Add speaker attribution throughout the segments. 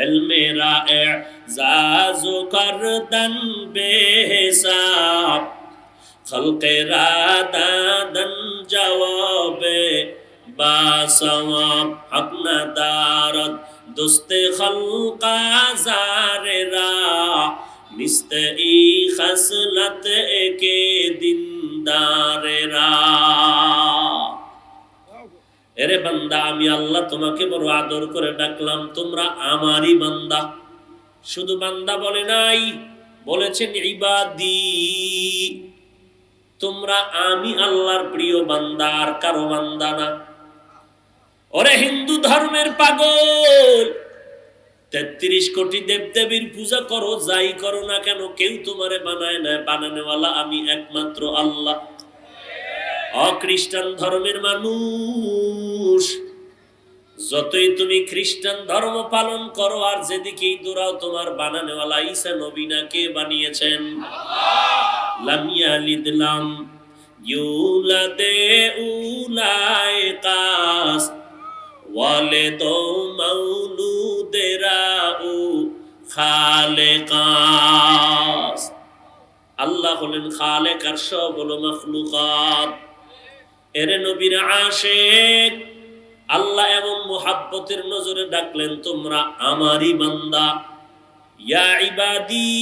Speaker 1: علم رائع زاز کردن بے حساب خلق را دادن جواب با ثواب حق ندارد دست خلق زار را نست ای خصلت کے دندار را এরে বান্দা, আমি আল্লাহ তোমাকে বড় আদর করে ডাকলাম, তোমরা আমারই বান্দা। শুধু বান্দা বলে নাই, বলেছেন ইবাদি। তোমরা আমি আল্লাহর প্রিয় বান্দা, আর কারও বান্দা না। ওরে হিন্দু ধর্মের পাগল, তেত্রিশ কোটি দেবদেবীর পূজা করো, যাই করো না কেন, কেউ তোমারে বানায় না, বানানেওয়ালা আমি একমাত্র আল্লাহ। অখ্রিস্টান ধর্মের মানুষ। যতই তুমি খ্রিস্টান ধর্ম পালন করো, আর যেদিকেই দৌড়াও, তোমার বানানেওয়ালা ঈসা নবীনা কে বানিয়েছেন? লামিয়া লিদলাম ইউলাদে উলায় কাস ওয়ালে তো মাউলুদেরা উ খালে কাস। আল্লাহ হলেন খালেক আর সব হলো মখলুকাত। এরে নবীর আশেক, আল্লাহ এমন মোহাব্বতের নজরে ডাকলেন, তোমরা আমারই বান্দা। ইয়া ইবাদি,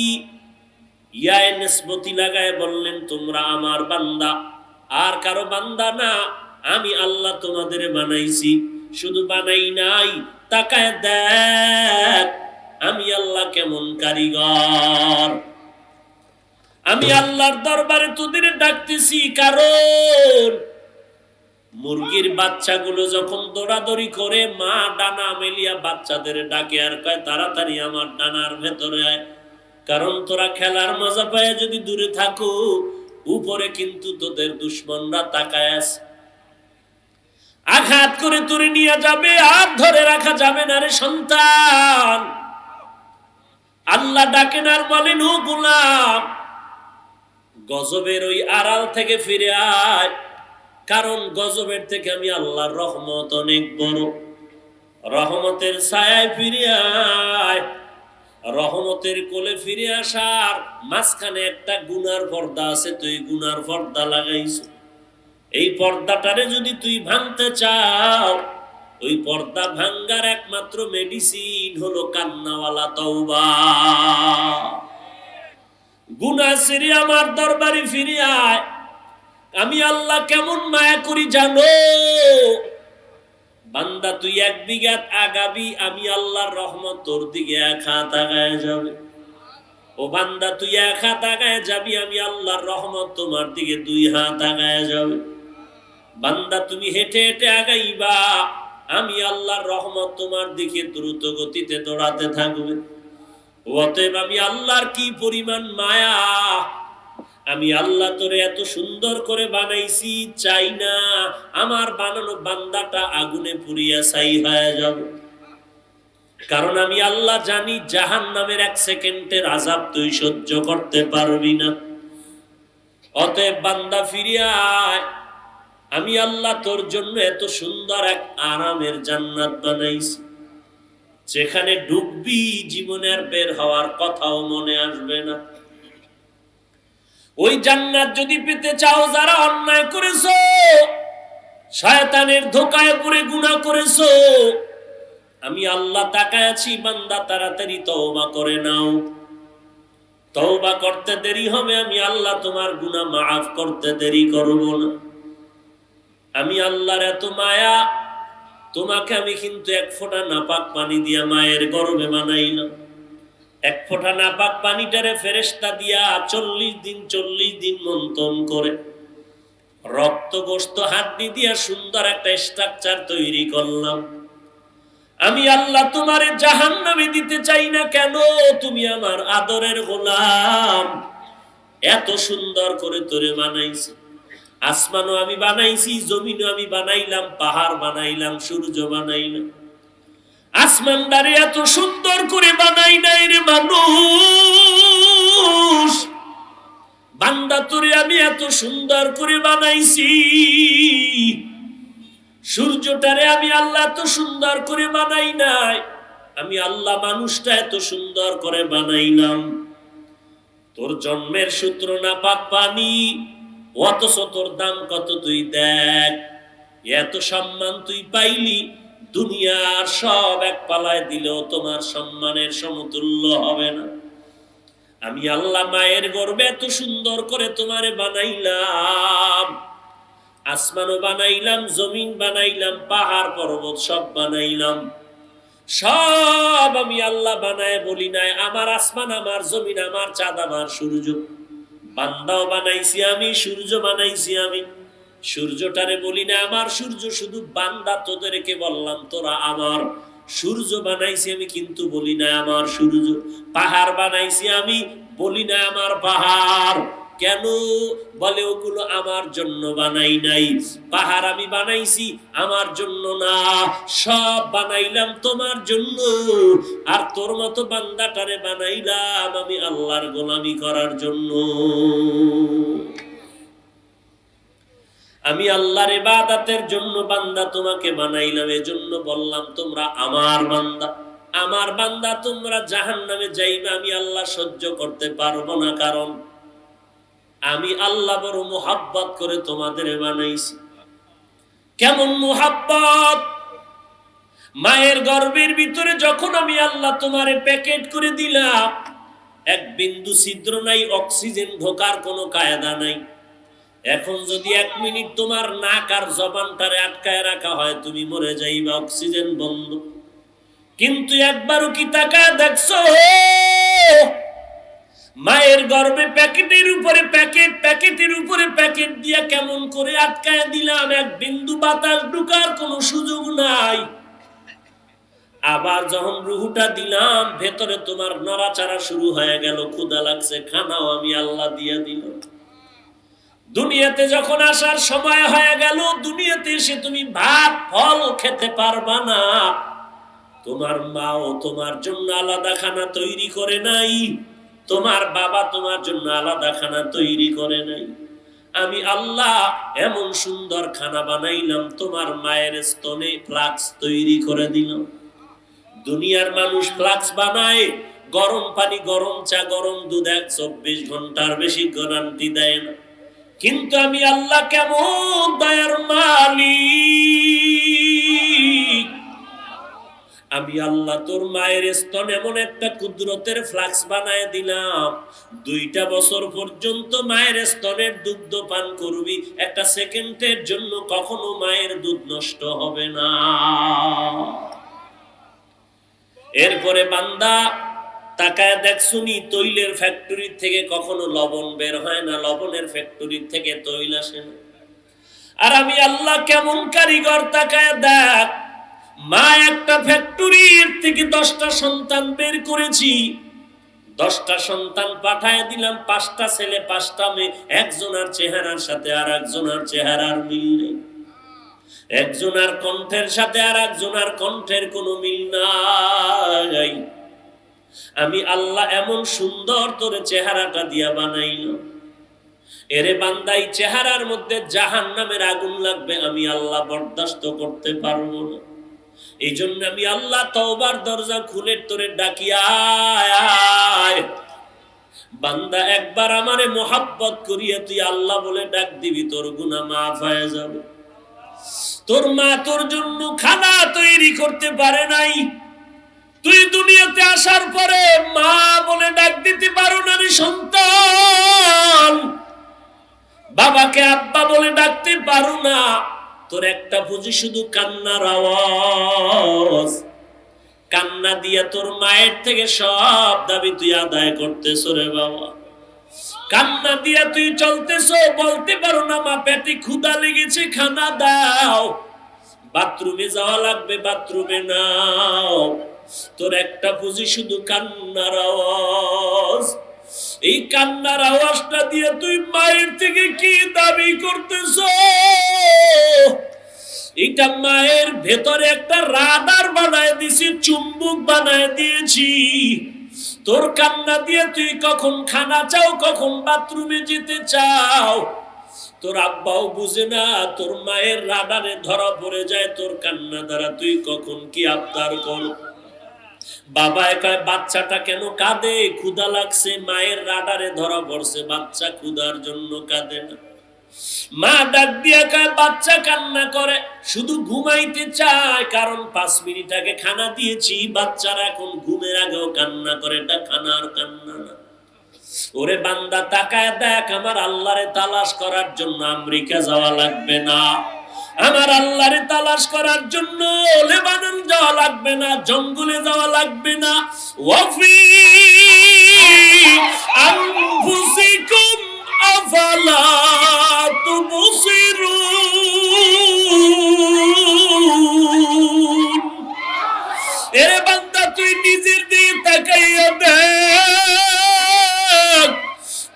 Speaker 1: ইয়া নিসবতি লাগায় বললেন, তোমরা আমার বান্দা। আর কারও বান্দা না, আমি আল্লাহ তোমাদের বানাইছি। শুধু বানাই নাই, তাকায় দেখ, আমি আল্লাহ কেমন কারিগর। আমি আল্লাহর দরবারে তোদের ডাকতেছি, কারণ মুরগির বাচ্চাগুলো যখন দৌড়াদৌড়ি করে, মা ডানা মেলিয়া বাচ্চাদের ডাকে আর কয়, তাড়াতাড়ি আমার ডানার ভেতরে আয়। কারণ তোরা খেলার মজা পায় যদি দূরে থাকো, উপরে কিন্তু তোদের দুশ্মনরা তাকায় আছে। আঘাত করে তুলে নিয়ে যাবে, আর ধরে রাখা যাবে না রে সন্তান। আল্লাহ ডাকেন আর বলেন, ও গোলাম, গজবের ওই আড়াল থেকে ফিরে আয়। কারণ গজবের থেকে আমি আল্লাহর রহমত অনেক বড়। রহমতের ছায়ায় ফিরে আয়। রহমতের কোলে ফিরে আসার মাঝখানে একটা গুনার পর্দা আছে তুই গুনার পর্দা লাগাইছ। এই পর্দাটারে যদি তুই ভাঙতে চাও, ওই পর্দা ভাঙ্গার একমাত্র মেডিসিন হলো কান্নাওয়ালা তওবা। গুনা সেরে আমার দরবারে ফিরে আয়। আমি আল্লাহ কেমন মায়া করি জানো? বান্দা, তুই এক বিঘাত আগাবি, আমি আল্লাহর রহমত তোর দিকে এক হাত আগায় যাবে। ও বান্দা, তুই এক হাত আগায় যাবি, আমি আল্লাহর রহমত তোমার দিকে দুই হাত আগায় যাবে। বান্দা, তুমি হেঁটে হেঁটে আগাইবা, আমি আল্লাহর রহমত তোমার দিকে দ্রুত গতিতে দৌড়াতে থাকবে। অতএব আমি আল্লাহর কি পরিমাণ মায়া আমি আল্লাহ তোরে এত সুন্দর করে বানাইছি, চাই না আমার বানানো বান্দাটা আগুনে পুড়িয়া ছাই হয়ে যাবে। কারণ আমি আল্লাহ জানি জাহান নামের এক সেকেন্ডের আজাব তুই সহ্য করতে পারবি না। অতএব বান্দা ফিরিয়া আয়। আমি আল্লাহ তোর জন্য এত সুন্দর এক আরামের জান্নাত বানাইছি। যেখানে ডুববি জীবনের বের হওয়ার কথাও মনে আসবে না। ওই জান্নাত যদি পেতে চাও, যারা অন্যায় করেছ, শয়তানের ধোকায় পড়ে গুনাহ করেছ, আমি আল্লাহ তাকায় আছি, বান্দা তাড়াতাড়ি তওবা করে নাও। তওবা করতে দেরি হবে, আমি আল্লাহ তোমার গুনাহ মাফ করতে দেরি করব না। আমি আল্লাহর এত মায়া, তোমাকে আমি কিন্তু এক ফোঁটা নাপাক পানি দিয়া মায়ের গর্ভে বানাইলাম এক ফোঁটা নাপাক পানিটারে ফেরেস্তা দিয়া চল্লিশ দিন চল্লিশ দিন মন্থন করে। রক্ত গোস্ত, হাড্ডি দিয়া সুন্দর একটা স্ট্রাকচার তৈরি করলাম। আমি আল্লাহ তোমারে জাহান নামে দিতে চাই না কেন? তুমি আমার আদরের গোলাম। এত সুন্দর করে তোরে বানাইছি। আসমানও আমি বানাইছি, জমিনও আমি বানাইলাম, পাহাড় বানাইলাম, সূর্য বানাইলাম। আসমানদারে এত সুন্দর করে বানাই নাই রে মানুষ। বান্দা তোরে আমি এত সুন্দর করে বানাইছি। সূর্যটারে আমি আল্লাহ এত সুন্দর করে বানাই নাই। আমি আল্লাহ মানুষটা এত সুন্দর করে বানাইলাম। তোর জন্মের সূত্র না পাক পানি, অথচ তোর দাম কত তুই দেখ। এত সম্মান তুই পাইলি দুনিয়ার সব এক পালায় দিলেও তোমার সম্মানের সমতুল্য হবে না। আমি আল্লাহ মায়ের গর্বে এত সুন্দর করে তোমারে বানাইলাম। আসমানও বানাইলাম, জমিন বানাইলাম, পাহাড়, পর্বত সব বানাইলাম। সব আমি আল্লাহ বানায় বলি নাই, আমার আসমান, আমার জমিন, আমার চাঁদ, আমার সূর্য। বান্দাও বানাইছি আমি, সূর্য বানাইছি আমি। সূর্যটারে বলি না, আমার সূর্য শুধু বান্দা তোদেরকে বললাম, তোরা আমার সূর্য বানাইছি আমি কিন্তু বলি না, আমার সূর্য পাহাড় বানাইছি আমি বলি না, আমার পাহাড়। কেন? বলে ওগুলো আমার জন্য বানাই নাই। পাহাড় আমি বানাইছি আমার জন্য না, সব বানাইলাম তোমার জন্য। আর তোর মতো বান্দাটারে বানাইলাম আমি আল্লাহর গোলামি করার জন্য। আমি আল্লাহর ইবাদতের জন্য বান্দা তোমাকে বানাইলাম, এজন্য বললাম, তোমরা আমার বান্দা। আমার বান্দা তোমরা জাহান্নামে যাইবে, আমি আল্লাহ সহ্য করতে পারব না, কারণ আমি আল্লাহ বড় মোহাব্বত করে তোমাদের বানাইছি। কেমন মোহাব্বত? মায়ের গর্ভের ভিতরে যখন আমি আল্লাহ তোমারে প্যাকেট করে দিলাম, এক বিন্দু ছিদ্র নাই, অক্সিজেন ঢোকার কোনো কায়দা নাই। এখন যদি এক মিনিট তোমার নাক আর জবানটারে আটকায় রাখা হয়, তুমি মরে যাইবা, অক্সিজেন বন্ধ। কিন্তু একবারও কি তাকায় দেখছ? মায়ের গর্ভে প্যাকেটের উপরে প্যাকেট, প্যাকেটের উপরে প্যাকেট দিয়ে কেমন করে আটকায় দিলাম, এক বিন্দু বাতাস ঢুকার কোনো সুযোগ নাই। আবার যখন রুহুটা দিলাম, ভেতরে তোমার নড়াচাড়া শুরু হয়ে গেল ক্ষুদা লাগছে, খানাও আমি আল্লাহ দিয়ে দিল দুনিয়াতে যখন আসার সময় হয়ে গেল, দুনিয়াতে এসে তুমি ভাত, ফল খেতে পারবা না। তোমার মাও তোমার জন্য আলাদা খানা তৈরি করে নাই। তোমার বাবা তোমার জন্য আলাদা খানা তৈরি করে নাই। আমি আল্লাহ এমন সুন্দর খানা বানাইলাম, তোমার মায়ের স্তনে ফ্লাক্স তৈরি করে দিলাম। দুনিয়ার মানুষ ফ্লাক্স বানায়, গরম পানি গরম চা, গরম দুধ এক চব্বিশ ঘণ্টার বেশি গ্যারান্টি দেয় না। কিন্তু আমি আল্লাহ কেমন দয়ার মালিক? আমি আল্লাহ তোর মায়ের স্তন এমন একটা কুদরতের ফ্লাক্স বানায় দিলাম। দুইটা বছর পর্যন্ত মায়ের স্তনের দুগ্ধ পান করবি, একটা সেকেন্ডের জন্য কখনো মায়ের দুধ নষ্ট হবে না। এরপরে বান্দা তাকায় দেখছুনি তৈলের ফ্যাক্টরি থেকে কখনো লবণ বের হয় না, লবণের ফ্যাক্টরি থেকে তৈল আসে না। আর আমি আল্লাহ কেমন কারিগর, তাকায় দেখ, মা একটা ফ্যাক্টরির থেকে দশটা সন্তান বের করেছি। দশটা সন্তান পাঠায় দিলাম, পাঁচটা ছেলে, পাঁচটা মেয়ে, একজনের চেহারার সাথে আর একজনের চেহারার মিল নেই। একজনের কণ্ঠের সাথে আর একজনের কণ্ঠের কোনো মিল নাই। আমি আল্লাহ এমন সুন্দর তোরে চেহারাটা দিয়া বানাইল। এরে বান্দাই, চেহারার মধ্যে জাহান নামের আগুন লাগবে, আমি আল্লাহ বরদাস্ত করতে পারব না। এই জন্য আমি আল্লাহ তওবার দরজা খুলে তোরে ডাকি, আয় আয়। বান্দা, একবার আমারে মোহাব্বত করিয়ে তুই আল্লাহ বলে ডাক দিবি, তোর গুনাহ মাফ হয়ে যাবে। তোর মা তোর জন্য খানা তৈরি করতে পারে নাই। তুই দুনিয়াতে আসার পরে মা বলে ডাক দিতে পারো না রে সন্তান। বাবাকে আব্বা বলে ডাকতে পারো না। তোর একটা বুঝি শুধু কান্নার আওয়াজ। কান্না দিয়া তোর মায়ের থেকে সব দাবি তুই আদায় করতেছ রে বাবা। কান্না দিয়া তুই চলতেছ, বলতে পারো না মা, পেটে ক্ষুদা লেগেছে, খানা দাও। বাথরুমে যাওয়া লাগবে, বাথরুমে নাও। তোর একটা পুঁজি শুধু কান্নার আওয়াজ। এই কান্নার আওয়াজটা দিয়ে তুই মায়ের থেকে কি দাবি করতেছ? এটা মায়ের ভেতরে একটা রাডার বানায় দিছি চুম্বক বানায় দিয়েছি। তোর কান্না দিয়ে তুই কখন খানা চাও, কখন বাথরুমে যেতে চাও? তোর আব্বাও বুঝে না, তোর মায়ের রাডারে ধরা পড়ে যায়, তোর কান্না দ্বারা তুই কখন কি আবদার কর? বাবা কয় বাচ্চাটা কেন কাঁদে? ক্ষুধা লাগছে, মায়ের রাডারে ধরা পড়ছে, বাচ্চা ক্ষুধার জন্য কাঁদে না। মা ডাক দিয়া কয়, বাচ্চা কান্না করে, শুধু ঘুমাইতে চায়, কারণ পাঁচ মিনিট আগে খানা দিয়েছি, বাচ্চারা এখন ঘুমের আগেও কান্না করে, এটা খানার কান্না না। ওরে বান্দা, তাকায় দেখ, আমার আল্লাহরে তালাশ করার জন্য আমেরিকা যাওয়া লাগবে না। আমার আল্লাহরে তালাশ করার জন্য লেবানন যাওয়া লাগবে না, জঙ্গলে যাওয়া লাগবে না। ওয়াফি আনফুসিকুম আফালা তুবসিরুন। এরে বান্দা, তুই নিজের দিকে তাকাইয়া দেখ।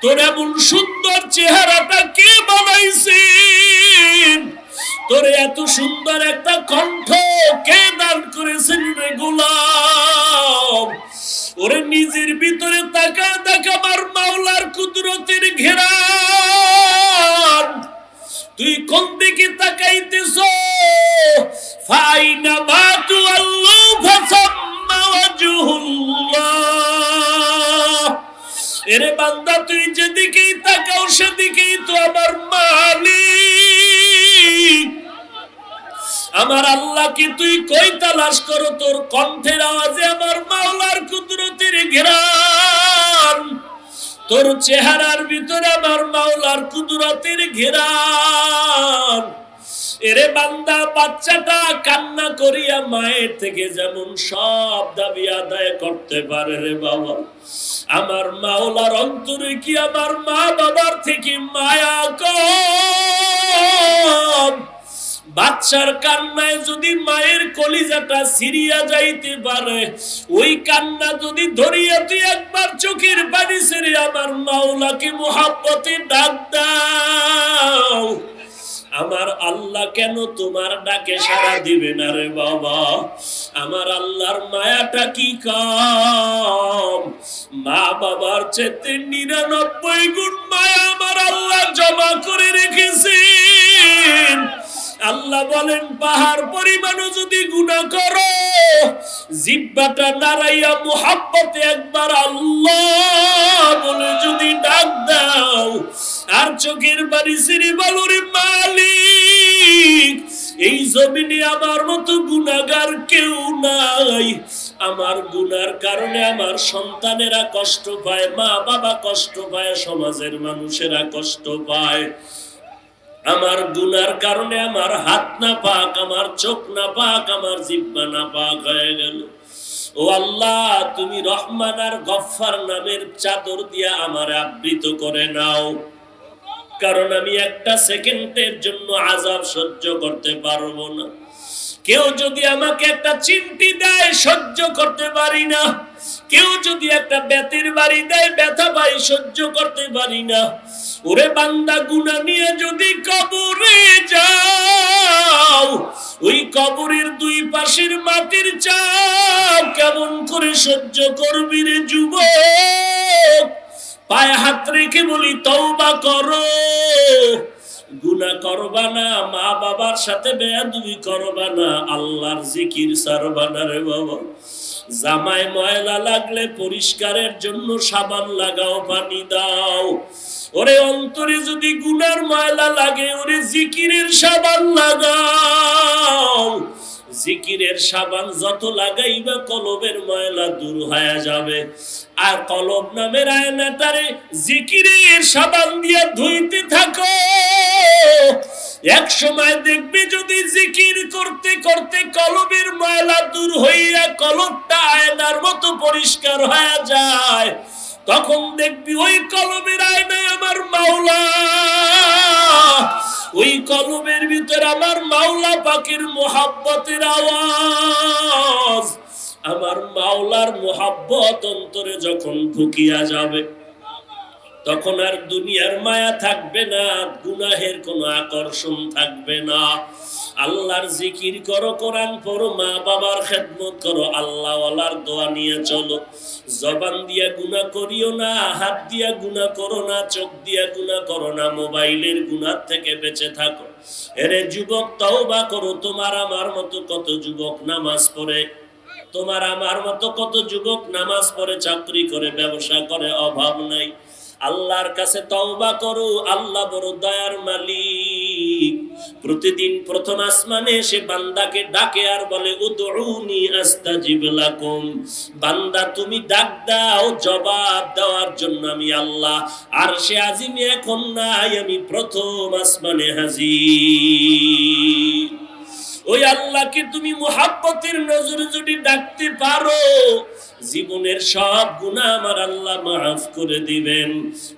Speaker 1: তোর এমন সুন্দর চেহারাটা কে বানাইছেন তোর এত সুন্দর একটা কণ্ঠ কে দান করেছেন রে গোলাম? ওরে নিজের ভিতরে তাকা দেখ আমার মাওলার কুদরতের ঘেরা। তুই কোন দিকে তাকাইতেছ? ফাইনা মা তু আল্লাহ ফাসাম্মা ওয়াজহুল্লাহ। এরে বান্দা, তুই যেদিকেই তাকাও সেদিকেই তো আমার আমার আল্লাহ কি তুই কই তালাশ করো তোর কণ্ঠের আওয়াজে আমার মাওলার কুদরতের ঘেরান? তোর চেহারার ভিতরে আমার মাওলার কুদরতের ঘেরান। এরে বান্দা, বাচ্চাটা কান্না করিয়া মায়ের থেকে যেমন সব দাবি আদায় করতে পারে রে বাবা। আমার মাওলার অন্তরে কি আমার মা বাবার থেকে মায়া কম? বাচ্চার কান্নায় যদি মায়ের কলিজাটা সিরিয়া যাইতে পারে, ওই কান্না যদি ধরিয়া তুই একবার চোখের পানি সেরে আমার মাওলাকে মোহাব্বতে ডাক দাও। আমার আল্লাহ কেন তোমার ডাকে সারা দিবে না রে বাবা? আমার আল্লাহর মায়াটা কি কম? মা বাবার চেতে নিরানব্বই গুণ মায়া আমার আল্লাহ জমা করে রেখেছেন। আল্লাহ বলেন, পাহাড় পরিমাণও যদি গুণা করো, জিব্বাটা নাড়াইয়া মুহাব্বতে একবার আল্লাহ বলে যদি ডাক দাও, আর চোখের বাড়ি সিঁড়ি বালুর মালিক, এই জমিনে আমার মতো গুণাগার কেউ নাই। আমার গুনার কারণে আমার সন্তানেরা কষ্ট পায় মা বাবা কষ্ট পায়, সমাজের মানুষেরা কষ্ট পায়। আমার গুনার কারণে আমার হাত না পাক, আমার চোখ না পাক, আমার জিব্বা না পাক হয়ে গেল। ও আল্লাহ, তুমি রহমান আর গফফার নামের চাদর দিয়া আমার আবৃত করে নাও। কারণ আমি একটা সেকেন্ডের জন্য আজাব সহ্য করতে পারব না। কেউ যদি আমাকে একটা চিমটি দেয়, সহ্য করতে পারি না। কেউ যদি একটা বেতের বাড়ি দেয়, ব্যথা পাই সহ্য করতে পারি না। ওরে বান্দা গুনা নিয়ে যদি কবরে যাও, ওই কবরের দুই পাশের মাটির চাপ কেমন করে সহ্য করবি রে যুবক? পায়ে হাত রেখে বলি, তওবা করো। গুনা করবা না, মা বাবার সাথে বেয়া বেয়াদুবি করবা না, আল্লাহর জিকির সারবা না রে বাবা। জামায় ময়লা লাগলে পরিষ্কারের জন্য সাবান লাগাও, পানি দাও। ওরে অন্তরে যদি গুনার ময়লা লাগে, ওরে জিকিরের সাবান লাগাও। জিকিরের সাবান যত লাগাইবা, কলবের ময়লা দূর হয়ে যাবে। আর কলব নামের আয়নাটারে জিকিরের সাবান দিয়ে ধুইতে থাকো। এক সময় দেখবে যদি জিকির করতে করতে কলবের ময়লা দূর হইয়া কলবটা আয়নার মতো পরিষ্কার হয়ে যায়, তখন দেখবি ওই কলমের আয়নায় আমার মাওলা। ওই কলমের ভিতরে আমার মাওলা পাখির মোহাব্বতের আওয়াজ। আমার মাওলার মোহাব্বত অন্তরে যখন ঢুকিয়া যাবে তখন আর দুনিয়ার মায়া থাকবে না, গুনাহের কোনো আকর্ষণ থাকবে না। আল্লাহর জিকির করো, কোরআন পড়ো, মা বাবার খেদমত করো, আল্লাহওয়ালার দোয়া নিয়ে চলো। জবান দিয়া গুনাহ করিও না, হাত দিয়া গুনাহ করো না, চোখ দিয়া গুনাহ করো না, মোবাইলের গুনার থেকে বেঁচে থাকো। এরে যুবক, তওবা করো, তোমার আমার মতো কত যুবক নামাজ পড়ে? তোমার আমার মতো কত যুবক নামাজ পড়ে, চাকরি করে, ব্যবসা করে, অভাব নাই। আল্লাহর কাছে তওবা করো, আল্লাহ বড় দয়ার মালিক। প্রতিদিন প্রথম আসমানে সে বান্দাকে ডাকে আর বলে, উদউনি আস্তাজিব লাকুম। বান্দা, তুমি ডাক দাও, জবাব দেওয়ার জন্য আমি আল্লাহ। আর সে আজিমে এখন নাই, আমি প্রথম আসমানে হাজির। ওই আল্লাহকে তুমি মুহাব্বতের নজরে যদি ডাকতে পারো, জীবনের সব গুনাহ আমার আল্লাহ মাফ করে দিবেন।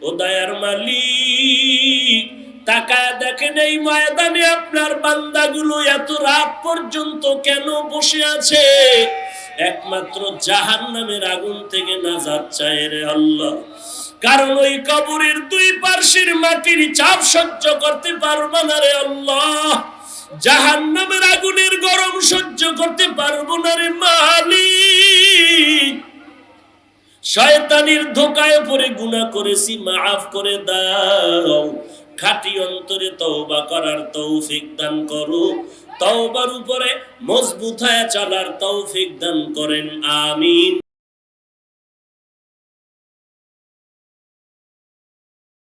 Speaker 1: ও দয়ার মালিক, তাকায় দেখেন এই ময়দানে আপনার বান্দাগুলো এত রাত পর্যন্ত কেন বসে আছে? একমাত্র জাহান নামের আগুন থেকে নাজাত চায় রে আল্লাহ। কারণ ওই কবরের দুই পার্শ্বের মাটির চাপ সহ্য করতে পারবে না রে আল্লাহ। জাহান নামের আগুনের গরম সহ্য করতে পারব না রে মালিক। শয়তানির ধোকায় পড়ে গুনাহ করেছি, মাফ করে দাও। খাঁটি অন্তরে তওবা করার তৌফিক দান করো। তওবার উপরে মজবুত হয়ে চলার তৌফিক দান করেন, আমিন।